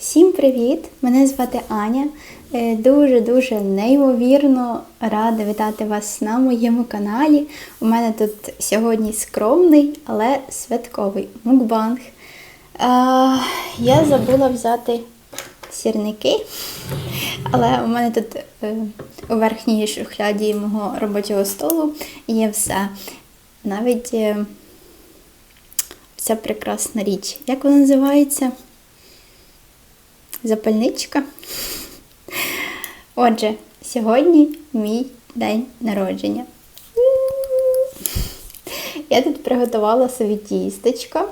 Всім привіт! Мене звати Аня. Е, Дуже-дуже неймовірно рада вітати вас на моєму каналі. У мене тут сьогодні скромний, але святковий мукбанг. Е, Я забула взяти сірники, але у мене тут е, у верхній шухляді мого робочого столу є все. Навіть е, ця прекрасна річ. Як вона називається? Запальничка. Отже, сьогодні мій день народження. Я тут приготувала собі тістечко,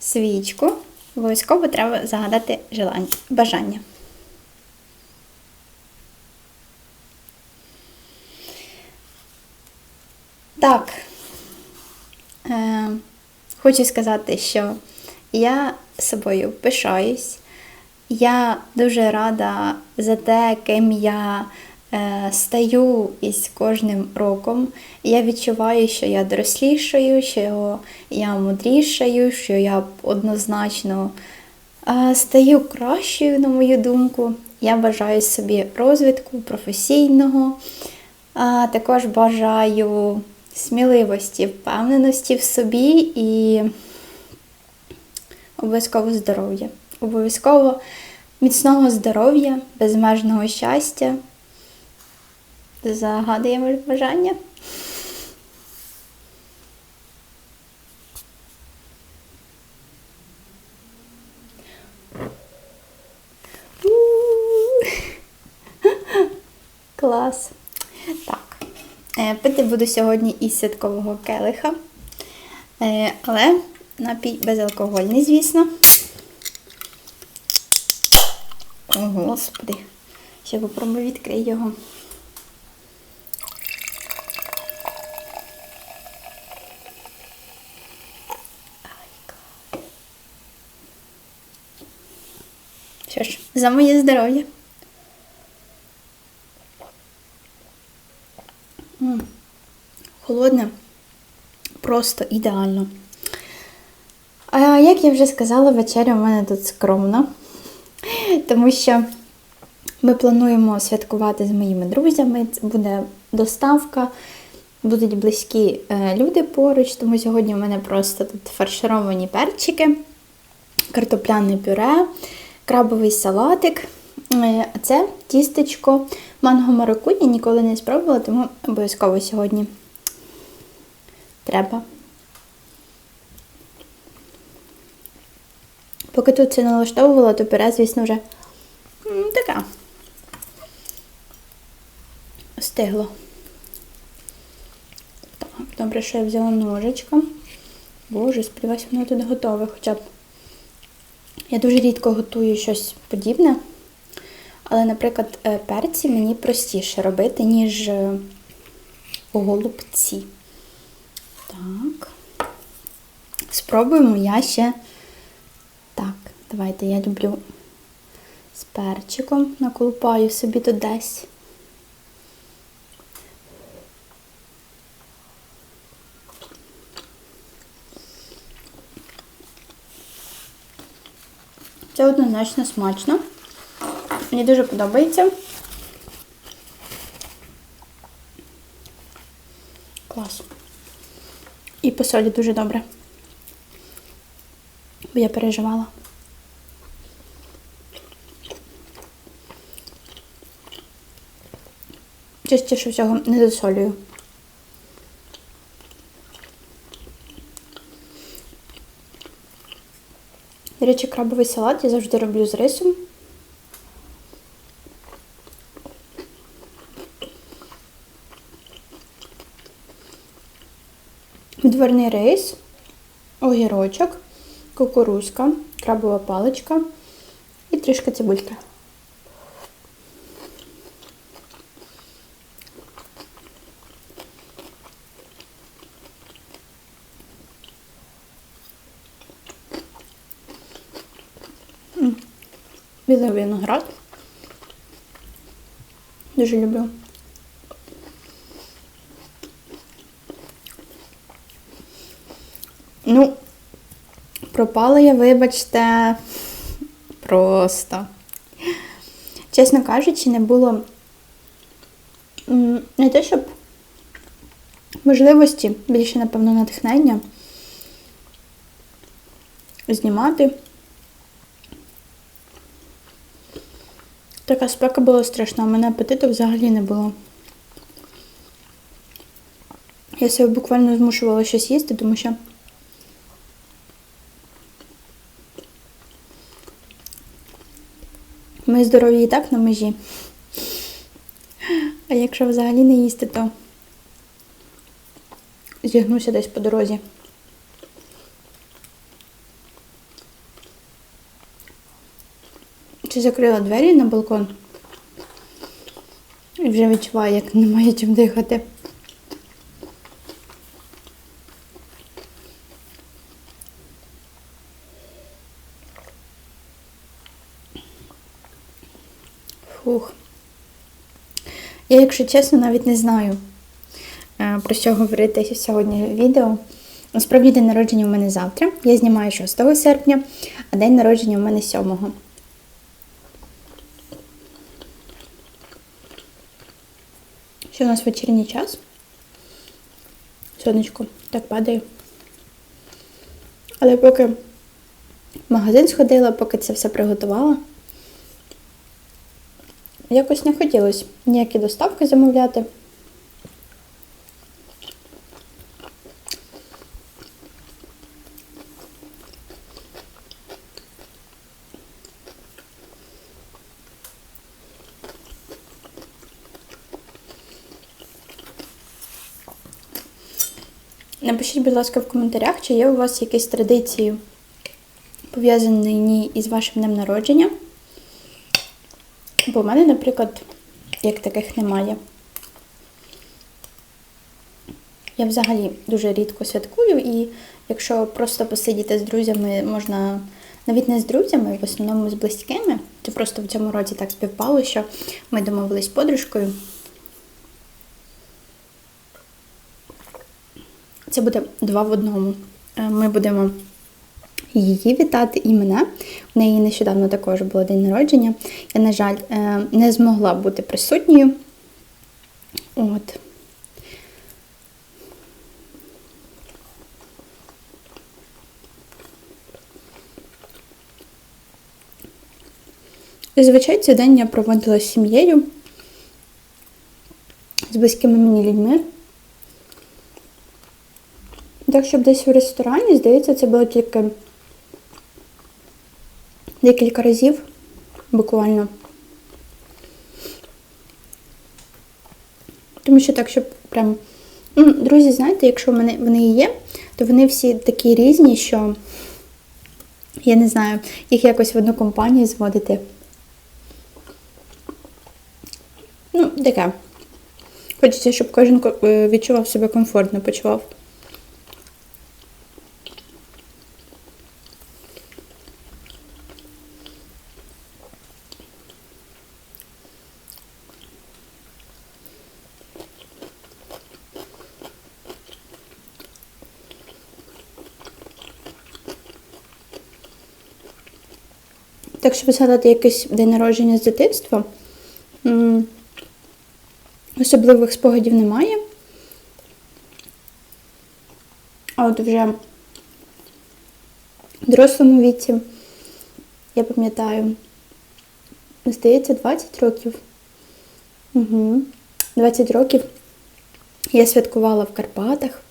свічку. Обов'язково треба загадати желання, бажання. Так. Е, хочу сказати, що я собою пишаюсь. Я дуже рада за те, ким я е, стаю із кожним роком. Я відчуваю, що я дорослішаю, що я мудрішаю, що я однозначно е, стаю кращою, на мою думку. Я бажаю собі розвитку професійного, а також бажаю сміливості, впевненості в собі і обов'язково здоров'я. Обов'язково міцного здоров'я, безмежного щастя. Загадуємо бажання. Клас. Так. Е, Пити буду сьогодні із святкового келиха. Е, Але напій безалкогольний, звісно. О, Господи. Ще попробую відкрити його. Що ж, за моє здоров'я. Холодне, просто ідеально. А як я вже сказала, вечеря у мене тут скромна, тому що ми плануємо святкувати з моїми друзями. Це буде доставка, будуть близькі е, люди поруч, тому сьогодні у мене просто тут фаршировані перчики, картопляне пюре, крабовий салатик. Е, А це тістечко манго маракуні ніколи не спробувала, тому обов'язково сьогодні треба. Поки тут це налаштовувала, то пюре, звісно, вже така. Стигло. Так, добре, що я взяла ножичка. Боже, сподіваюсь, воно тут готове хоча б. Я дуже рідко готую щось подібне. Але, наприклад, е, перці мені простіше робити, ніж е, голубці. Так. Спробуємо я ще. Так, давайте я люблю з перчиком. Наколупаю собі тут десь. Це однозначно смачно. Мені дуже подобається. Клас. І по солі дуже добре. Бо я переживала. Частіше всього не досолюю. До речі, крабовий салат я завжди роблю з рисом. Відварний рис, огірочок, кукурузка, крабова паличка і трішки цибульки. М. Білий виноград. Дуже люблю. Ну, пропала я, вибачте, просто. Чесно кажучи, не було не те, щоб можливості, більше, напевно, натхнення знімати. Така спека була страшна, у мене апетиту взагалі не було. Я себе буквально змушувала щось їсти, тому що ми здорові і так на межі. А якщо взагалі не їсти, то зігнуся десь по дорозі. Закрила двері на балкон? І вже відчуваю, як немає чим дихати. Фух. Я, якщо чесно, навіть не знаю, е, про що говорити сьогодні в відео. Насправді день народження у мене завтра. Я знімаю 6 серпня, а день народження у мене 7. Ще у нас вечірній час. Сонечко так падає. Але поки в магазин сходила, поки це все приготувала, якось не хотілося ніякі доставки замовляти. Напишіть, будь ласка, в коментарях, чи є у вас якісь традиції, пов'язані із вашим днем народження. Бо в мене, наприклад, як таких немає. Я взагалі дуже рідко святкую, і якщо просто посидіти з друзями, можна навіть не з друзями, в основному з близькими. Це просто в цьому році так співпало, що ми домовились з подружкою. Це буде два в одному. Е, Ми будемо її вітати і мене. У неї нещодавно також було день народження. Я, на жаль, е, не змогла бути присутньою. От. Зазвичай цей день я проводила з сім'єю, з близькими мені людьми. Так, щоб десь в ресторані, здається, це було тільки декілька разів, буквально. Тому що так, щоб прям. Ну, друзі, знаєте, якщо вони, вони є, то вони всі такі різні, що я не знаю, їх якось в одну компанію зводити. Ну, таке. Хочеться, щоб кожен е, відчував себе комфортно, почував. Так, щоб згадати якийсь день народження з дитинства, особливих спогадів немає. А от вже в дорослому віці, я пам'ятаю, здається, 20 років. Угу. 20 років я святкувала в Карпатах.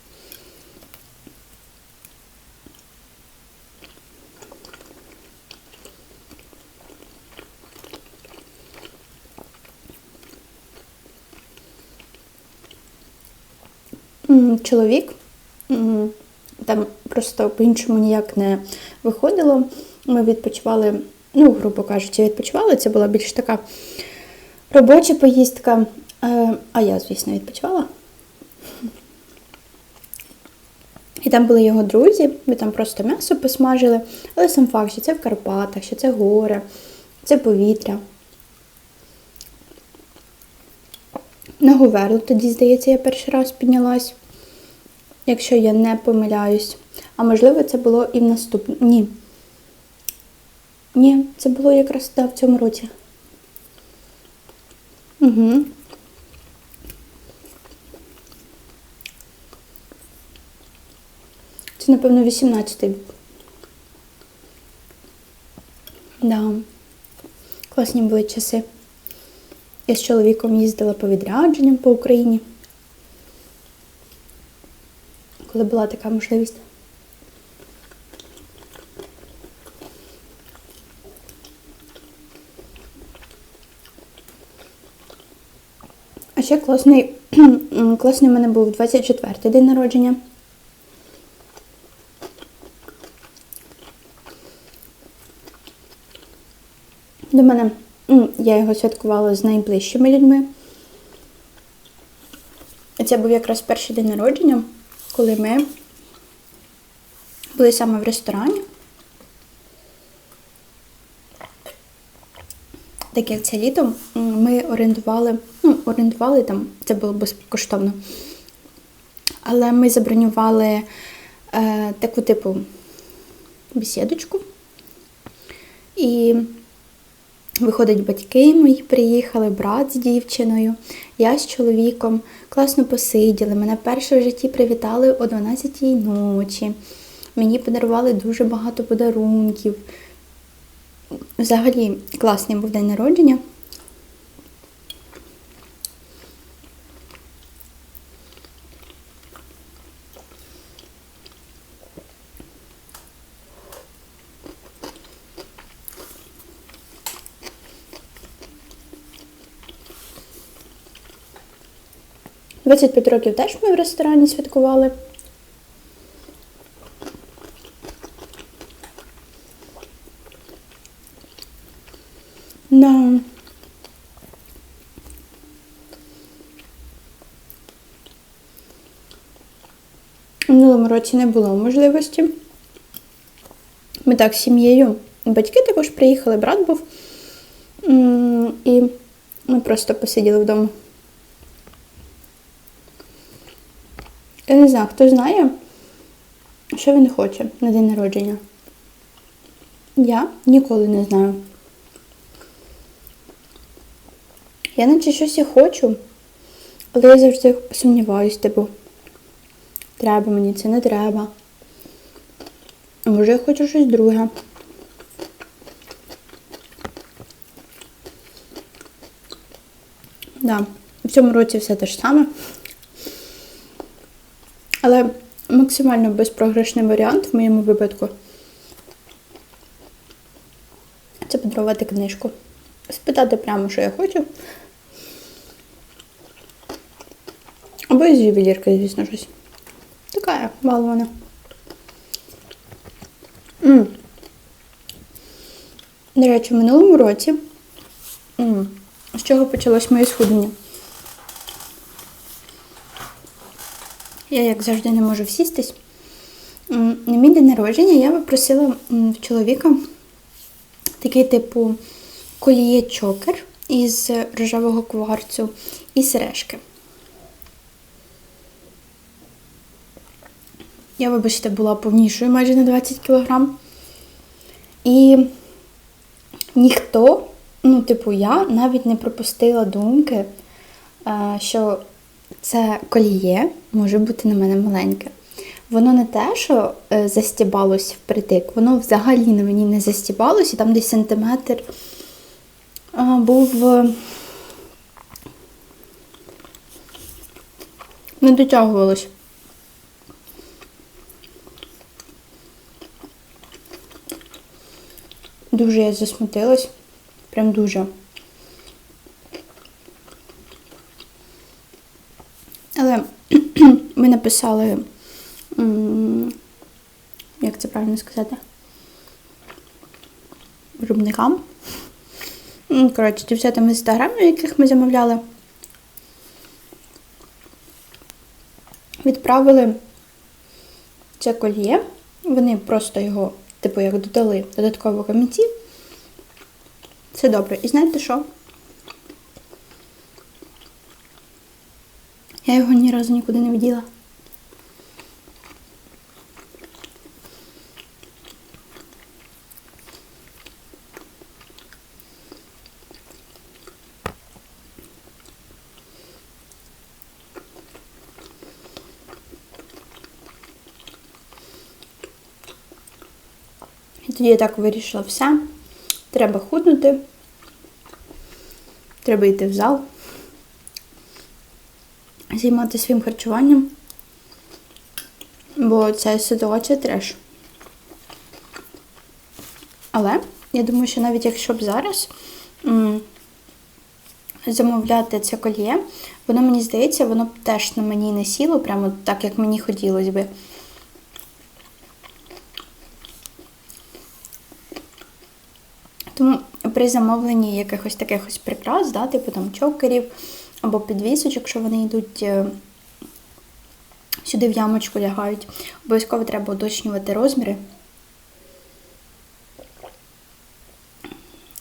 М, Чоловік. Там просто по-іншому ніяк не виходило. Ми відпочивали, ну, грубо кажучи, відпочивали. Це була більш така робоча поїздка. Е, А я, звісно, відпочивала. І там були його друзі, ми там просто м'ясо посмажили. Але сам факт, що це в Карпатах, що це горе, це повітря. На Говерлу тоді, здається, я перший раз піднялась, якщо я не помиляюсь. А можливо, це було і в наступному. Ні. Ні, це було якраз да, в цьому році. Угу. Це, напевно, 18-й. Да. Класні були часи. Я з чоловіком їздила по відрядженням по Україні. Коли була така можливість. А ще класний, класний у мене був 24-й день народження. До мене я його святкувала з найближчими людьми. Це був якраз перший день народження, коли ми були саме в ресторані. Так як це літо ми орендували, ну, орендували там, це було безкоштовно. Але ми забронювали е, таку типу бесідочку. І Виходить, батьки мої приїхали, брат з дівчиною, я з чоловіком. Класно посиділи. Мене перше в житті привітали о 12-й ночі. Мені подарували дуже багато подарунків. Взагалі, класний був день народження. – 25 років теж ми в ресторані святкували. Да. В минулому році не було можливості. Ми так з сім'єю. Батьки також приїхали, брат був. І ми просто посиділи вдома. Не знаю, хто знає, що він хоче на день народження. Я ніколи не знаю. Я наче щось і хочу, але я завжди сумніваюсь, типу, треба мені це не треба. Може я хочу щось друге. Да, в цьому році все те ж саме. Але максимально безпрограшний варіант в моєму випадку це подарувати книжку. Спитати прямо, що я хочу. Або із ювелірки, звісно, щось. Така балована. М. До речі, в минулому році. М. З чого почалось моє схуднення? Я, як завжди, не можу всістись. На мій день народження я попросила в чоловіка такий типу коліє чокер із рожевого кварцу і сережки. Я, вибачте, була повнішою майже на 20 кілограм. І ніхто, ну, типу, я навіть не пропустила думки, е, що це коліє може бути на мене маленьке. Воно не те, що е, застібалось впритик, воно взагалі на мені не застібалось, і там десь сантиметр був е, не дотягувалось. Дуже я засмутилась. Прям дуже. Але ми написали, як це правильно сказати, виробникам. М, Коротше, дівчатам з інстаграму, яких ми замовляли. Відправили це кольє. Вони просто його, типу, як додали додатково камінці. Це добре. І знаєте що? Я його ні разу нікуди не вділа. Тоді я так вирішила все. Треба худнути, треба йти в зал, займатися своїм харчуванням, бо ця ситуація треш. Але я думаю, що навіть якщо б зараз м, замовляти це кольє, воно мені здається, воно б теж на мені не сіло, прямо так, як мені хотілося би. Тому при замовленні якихось таких ось прикрас, да, типу там чокерів або підвісочок, що вони йдуть е, сюди в ямочку лягають, обов'язково треба уточнювати розміри,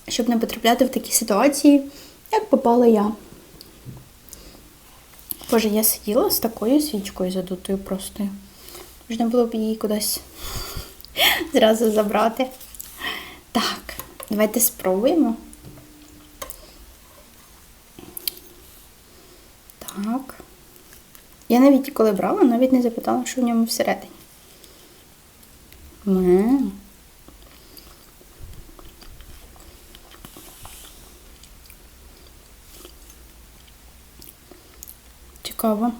щоб не потрапляти в такі ситуації, як попала я. Боже, я сиділа з такою свічкою задутою простою. Можна було б її кудись зразу забрати. Так, давайте спробуємо. Так. Я навіть коли брала, навіть не запитала, що в ньому всередині. Ме. Цікаво.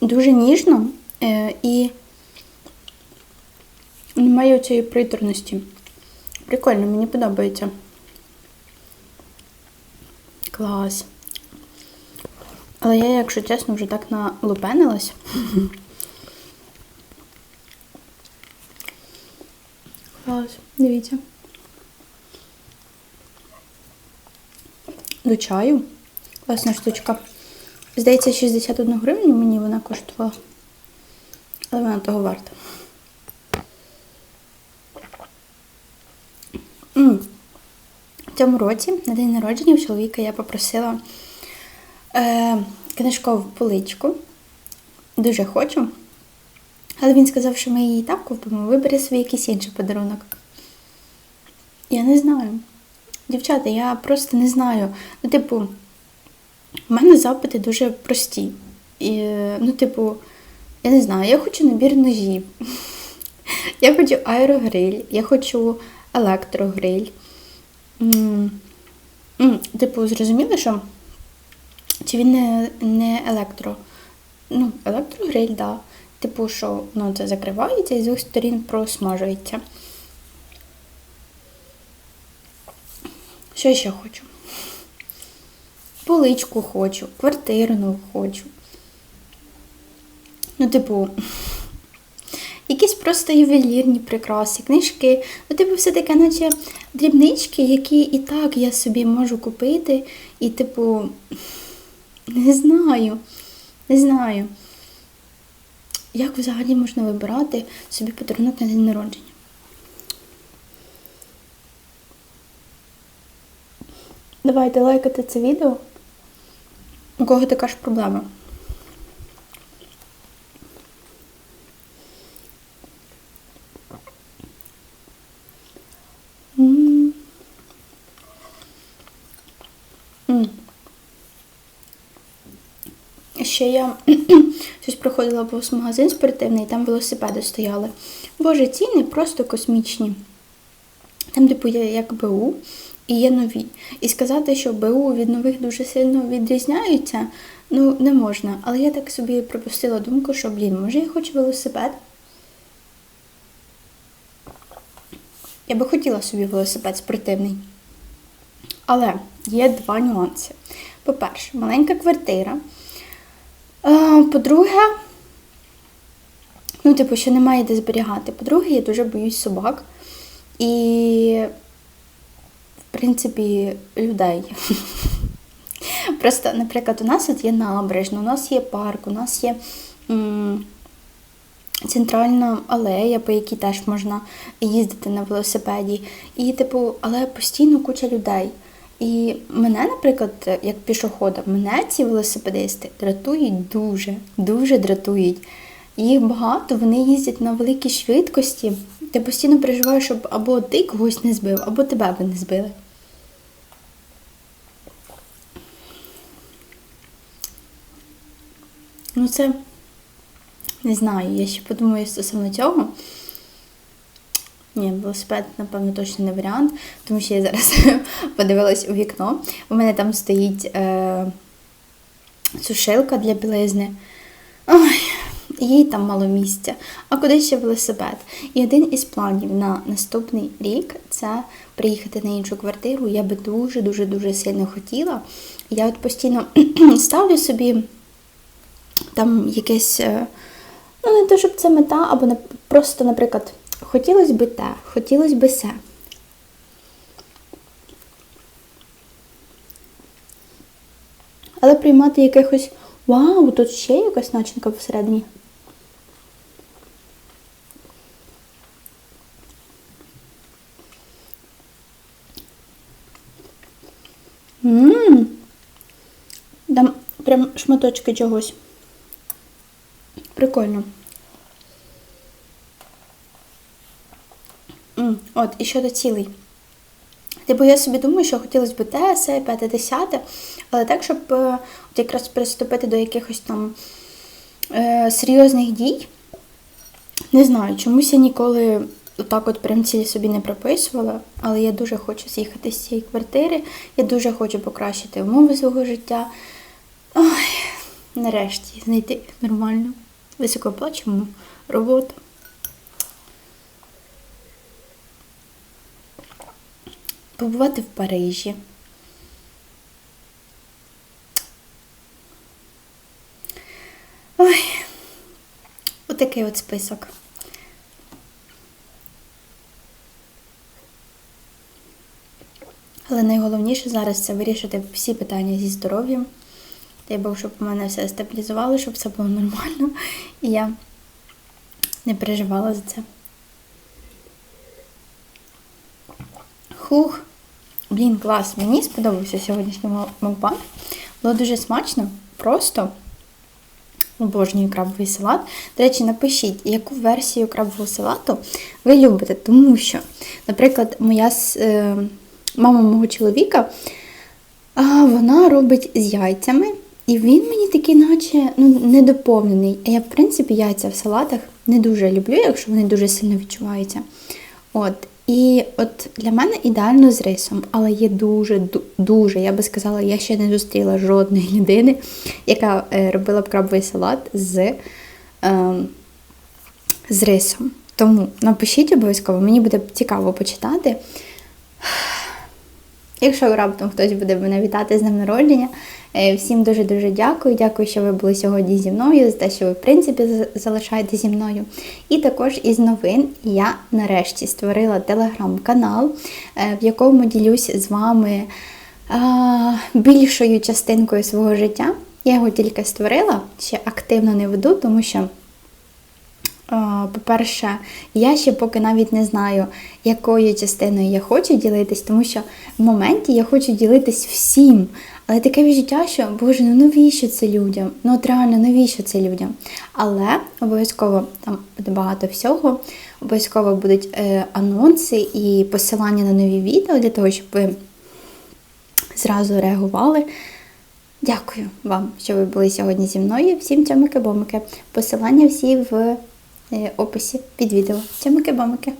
Дуже ніжно е, і немає цієї приторності. Прикольно, мені подобається. Клас. Але я, якщо чесно, вже так налупенилась. Клас, дивіться. До чаю. Класна штучка. Здається, 61 гривню мені вона коштувала. Але вона того варта. В цьому році, на день народження у чоловіка я попросила е, книжкову поличку. Дуже хочу. Але він сказав, що ми її так купимо, вибери собі якийсь інший подарунок. Я не знаю. Дівчата, я просто не знаю. Ну, типу, в мене запити дуже прості. І, Ну, типу, я не знаю, я хочу набір ножів. Я хочу аерогриль, я хочу електрогриль. Типу, зрозуміли, що чи він не, не електро? Ну, електрогриль, так. Да. Типу, що ну, це закривається і з двох сторін просмажується. Що я ще хочу? Поличку хочу, квартирну хочу. Ну, типу, якісь просто ювелірні прикраси, книжки. Ну, типу, все таке, наче дрібнички, які і так я собі можу купити. І, типу, не знаю, не знаю. Як взагалі можна вибирати собі подарунок на день народження? Давайте лайкати це відео. У кого така ж проблема? М. М. Ще я щось проходила повз магазин спортивний, і там велосипеди стояли. Боже, ціни просто космічні. Там, типу, є як БУ і є нові. І сказати, що БУ від нових дуже сильно відрізняються, ну, не можна. Але я так собі пропустила думку, що, блін, може я хочу велосипед. Я би хотіла собі велосипед спортивний. Але є два нюанси. По-перше, маленька квартира. По-друге, ну, типу, що немає де зберігати. По-друге, я дуже боюсь собак. І, в принципі, людей. Просто, наприклад, у нас от є набережна, у нас є парк, у нас є м, центральна алея, по якій теж можна їздити на велосипеді. І, типу, але постійно куча людей. І мене, наприклад, як пішохода, мене ці велосипедисти дратують дуже, дуже дратують. Їх багато, вони їздять на великій швидкості. Ти постійно переживаєш, щоб або ти когось не збив, або тебе би не збили. Ну, це не знаю, я ще подумаю стосовно цього. Ні, велосипед, напевно, точно не варіант, тому що я зараз подивилась у вікно. У мене там стоїть е, сушилка для білизни. Ой, їй там мало місця. А куди ще велосипед? І один із планів на наступний рік це приїхати на іншу квартиру. Я би дуже-дуже дуже сильно хотіла. Я от постійно ставлю собі там якесь. е, Ну, не те, щоб це мета, або просто, наприклад, хотілося би те, хотілося би се. Але приймати якихось вау, тут ще якась начинка всередині. Ммм. Там прям шматочки чогось. Прикольно. М, От, і щодо цілей. Типу, я собі думаю, що хотілося б те, се, п'яте, десяте, але так, щоб е, от якраз приступити до якихось там е, серйозних дій. Не знаю, чомусь я ніколи отак от прям цілі собі не прописувала, але я дуже хочу з'їхати з цієї квартири, я дуже хочу покращити умови свого життя. Ой, нарешті знайти нормальну, високооплачувану роботу. Побувати в Парижі. Ой, отакий от список. Але найголовніше зараз це вирішити всі питання зі здоров'ям. Дай Бог, щоб у мене все стабілізувало, щоб все було нормально. І я не переживала за це. Хух. Блін, клас. Мені сподобався сьогоднішній мукбанг. Було дуже смачно, просто обожнюю крабовий салат. До речі, напишіть, яку версію крабового салату ви любите, тому що, наприклад, моя е, мама мого чоловіка, вона робить з яйцями, і він мені такий, наче ну, недоповнений. А я, в принципі, яйця в салатах не дуже люблю, якщо вони дуже сильно відчуваються. От. І от для мене ідеально з рисом, але є дуже, дуже, я би сказала, я ще не зустріла жодної людини, яка е, робила б крабовий салат з, е, з рисом. Тому напишіть обов'язково, мені буде цікаво почитати. Якщо раптом хтось буде мене вітати з днем народження, е, всім дуже-дуже дякую. Дякую, що ви були сьогодні зі мною, за те, що ви, в принципі, за- залишаєтесь зі мною. І також із новин я нарешті створила телеграм-канал, е, в якому ділюсь з вами більшою частинкою свого життя. Я його тільки створила, ще активно не веду, тому що. По-перше, я ще поки навіть не знаю, якою частиною я хочу ділитись, тому що в моменті я хочу ділитись всім. Але таке відчуття, що Боже, ну навіщо це людям? Ну от реально, навіщо це людям? Але обов'язково там буде багато всього, обов'язково будуть е, анонси і посилання на нові відео для того, щоб ви зразу реагували. Дякую вам, що ви були сьогодні зі мною. Всім цьомики-бомики. Посилання всі в описі під відео. Цьомики-бомики.